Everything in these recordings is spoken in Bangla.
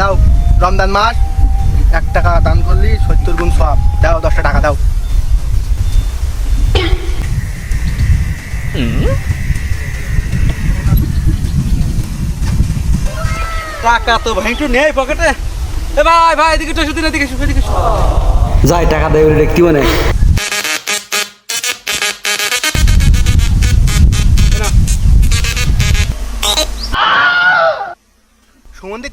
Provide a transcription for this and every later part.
দাও রমজান মাস এক টাকা দান করলি সত্তর গুণ সব দাও দশটা টাকা দাও। টাকা তো ভাই একটু নেই পকেটে এ। ভাই ভাই এদিকে তো শুধু এদিকে এদিকে। যাই টাকা দেয় ওরে দেখতে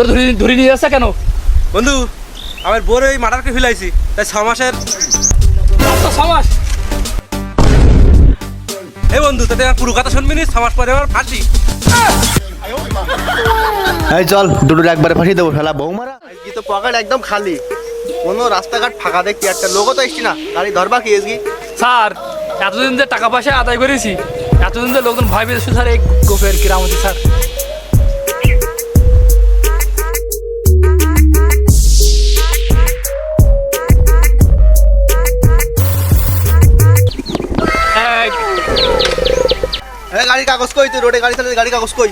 তোর ধরে ধরে নিয়ে যাচ্ছে কেন? বন্ধু আমার বোর ওই মার্ডারকে ফিলাইছি তাই ছ মাসের তো সমাস এই বন্ধু তাতে আমার পুরো কথা শুনবি নি? ছ মাস পরে আমার ফাঁসি। এই চল দুটো একবারে ফাঁসি দেবো শালা বৌমারা আজকে তো পকেট একদম খালি? কোনো রাস্তাঘাট ফাঁকা দেখি একটা? লোকও তো এসছি না। গাড়ি ধরবা কি আজকে স্যার এতদিন যে টাকা পয়সা আদায় করেছি এতদিন যে লোকজন ভয় পেয়েছে স্যার এই গোপের কিরামতি স্যার। কাগজ কই তুই? রোডে গাড়ি চালাতে গাড়ি কাগজ কই?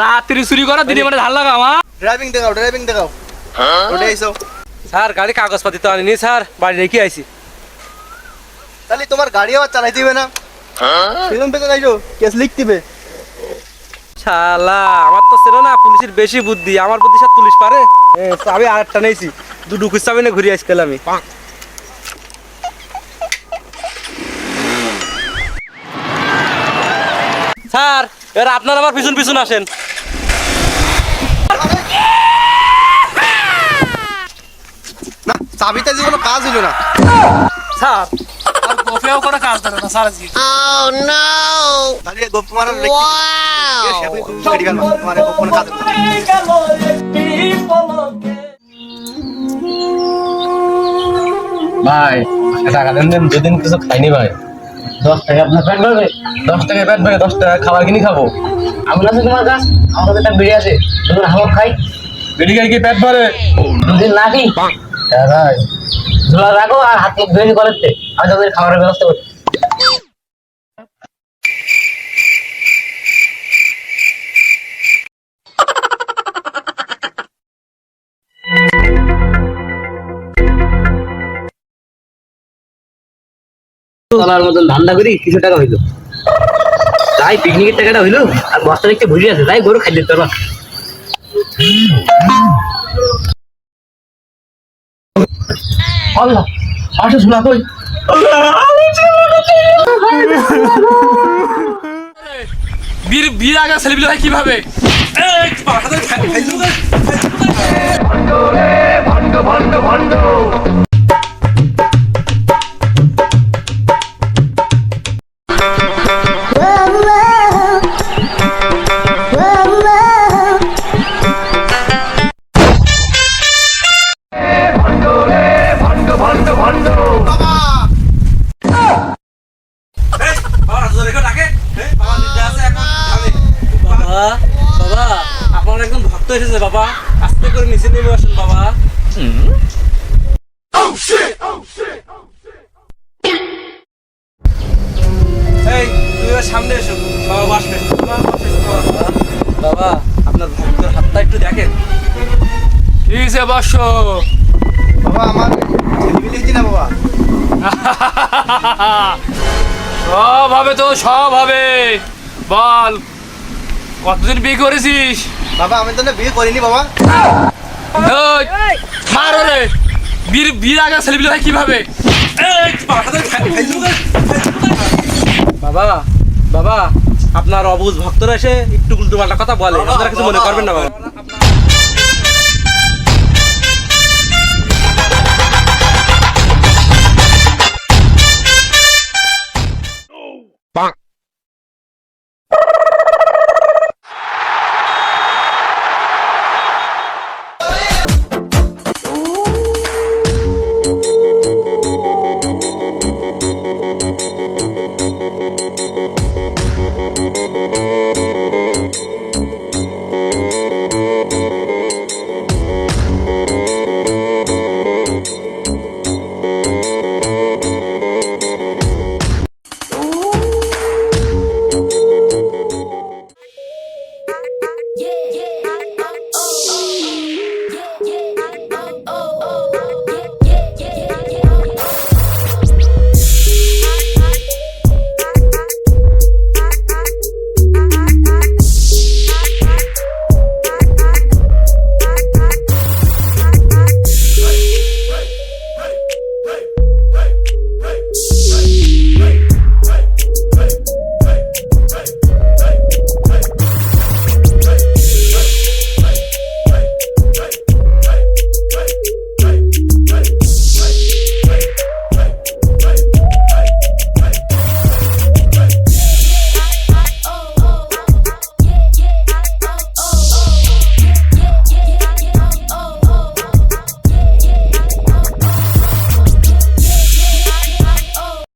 রাত্রি চুরি করা দিনে মানে ধান লাগা আমার ড্রাইভিং দেখাও ড্রাইভিং দেখাও। রোডে এসো স্যার গাড়ি কাগজপাতি তো আনিনি স্যার। বাড়ি রেখে আইছি। তাহলে তোমার গাড়ি আবার চালাই দিবে না? পেছন পেছন আইসো কেস লিখতিবে শালা আমার তো ছিল না পুলিশের বেশি বুদ্ধি। আমার বুদ্ধি সাথে পুলিশ পারে। আমি আর একটা নেইছি দুটো কুস্তাবি না ঘুরে আসতে আমি। এবার আপনার আমার পিছন পিছন আসেন। না চাবিতে যে কোনো কাজ হইল না। স্যার আর কাজ ধরে না স্যার আজকে। তাহলে গোপ মারার তোমার কোনো কাজ ভাই টাকা দেন দেন দুদিন কিছু খাইনি ভাই। দশ টাকা আপনার পেট ভরবে? দশ টাকা পেট ভরে দশ টাকা খাবার কিনে খাব। আমি আছে তোমার কাছ আমার কাছে একটা বিড়ি আছে তুমি হাওয়া খাই। বিড়ি খাই কি পেট ভরে? দুদিন না খাই। হ্যাঁ রাখো আর হাত মুখ ধুয়ে কলেজতে। আমি তাদের খাবারের ব্যবস্থা করছি। চলার মতন ধান্দা করি কিছু টাকা হইল। তাই পিকনিকের টাকাটা হইল আর বস্তা দেখতে ভুলে আছে তাই গরু খাই দিতে আল্লাহ আসো শোনা কই? বীর বীর আগে ছেলেপিলে হয় কীভাবে? এই, এসেছে বাবা? আস্তে করে নিচে নেমে আসেন বাবা। এই তুই সামনে এসো। বাবা বসবে বাবা, বসে, বাবা। বাবা আপনার ভক্তের হাতটা একটু দেখেন। ঠিক আছে বাবা আমার ছেলে না বাবা? সব হবে তো সব হবে। বল কতদিন বিয়ে করেছিস? বাবা, আমি তো না বিয়ে করিনি, বাবা। মার রে আগে হয় কীভাবে? বাবা বাবা, আপনার অবুজ ভক্তরা এসে একটু উল্টো পাল্টা কথা বলে। আপনারা কিছু মনে করবেন না, বাবা।